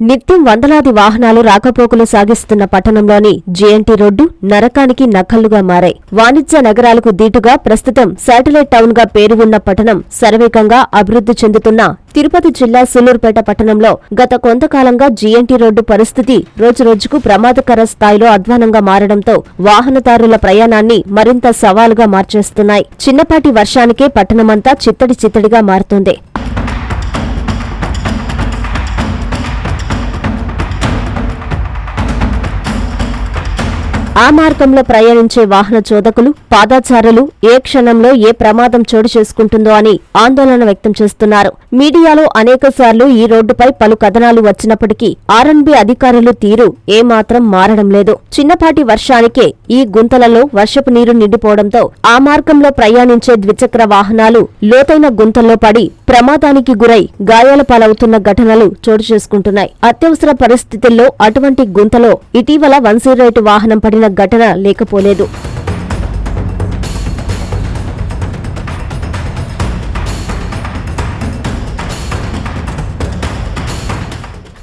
నిత్యం వందలాది వాహనాలు రాకపోకలు సాగిస్తున్న పట్టణంలోని జేఎన్టీ రోడ్డు నరకానికి నక్కల్లుగా మారాయి. వాణిజ్య నగరాలకు దీటుగా ప్రస్తుతం శాటిలైట్ టౌన్గా పేరు ఉన్న పట్టణం శరవేగంగా అభివృద్ధి చెందుతున్న తిరుపతి జిల్లా సూలూరుపేట పట్టణంలో గత కొంతకాలంగా జీఎన్టీ రోడ్డు పరిస్థితి రోజురోజుకు ప్రమాదకర స్థాయిలో అధ్వానంగా మారడంతో వాహనదారుల ప్రయాణాన్ని మరింత సవాలుగా మార్చేస్తున్నాయి. చిన్నపాటి వర్షానికే పట్టణమంతా చిత్తడి చిత్తడిగా మారుతోంది. ఆ మార్గంలో ప్రయాణించే వాహన చోదకులు పాదాచారులు ఏ క్షణంలో ఏ ప్రమాదం చోటు చేసుకుంటుందో అని ఆందోళన వ్యక్తం చేస్తున్నారు. మీడియాలో అనేక సార్లు ఈ రోడ్డుపై పలు కథనాలు వచ్చినప్పటికీ ఆర్ఎన్బి అధికారులు తీరు ఏమాత్రం మారడం లేదు. చిన్నపాటి వర్షానికే ఈ గుంతలలో వర్షపు నీరు నిండిపోవడంతో ఆ మార్గంలో ప్రయాణించే ద్విచక్ర వాహనాలు లోతైన గుంతల్లో పడి ప్రమాదానికి గురై గాయాల పాలవుతున్న ఘటనలు చోటు చేసుకుంటున్నాయి. అత్యవసర పరిస్థితుల్లో అటువంటి గుంతలో ఇటీవల వన్ వాహనం పడిన ఘటన లేకపోలేదు.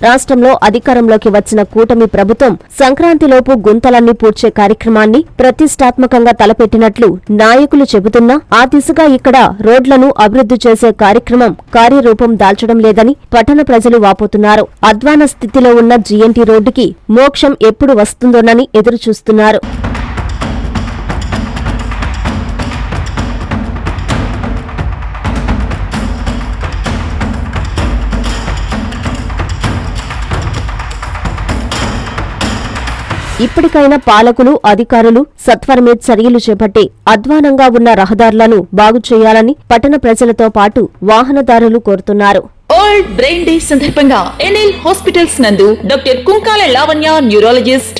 రాష్ట్రంలో అధికారంలోకి వచ్చిన కూటమి ప్రభుత్వం సంక్రాంతిలోపు గుంతలన్నీ పూడ్చే కార్యక్రమాన్ని ప్రతిష్టాత్మకంగా తలపెట్టినట్లు నాయకులు చెబుతున్నా ఆ దిశగా ఇక్కడ రోడ్లను అభివృద్ధి చేసే కార్యక్రమం కార్యరూపం దాల్చడం లేదని పట్టణ ప్రజలు వాపోతున్నారు. అధ్వాన స్థితిలో ఉన్న జీఎన్టీ రోడ్డుకి మోక్షం ఎప్పుడు వస్తుందోనని ఎదురుచూస్తున్నారు. ఇప్పటికైనా పాలకులు అధికారులు సత్వరమే చర్యలు చేపట్టి అధ్వానంగా ఉన్న రహదారులను బాగు చేయాలని పట్టణ ప్రజలతో పాటు వాహనదారులు కోరుతున్నారు. వరల్డ్ బ్రెయిన్ డే సందర్భంగా ఎన్ఎల్ హాస్పిటల్స్ నందు doctor Kunkala Lavanya neurologist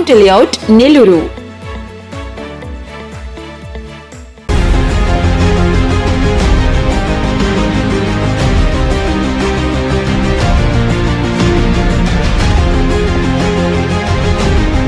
अकंट लेअट नेलूरू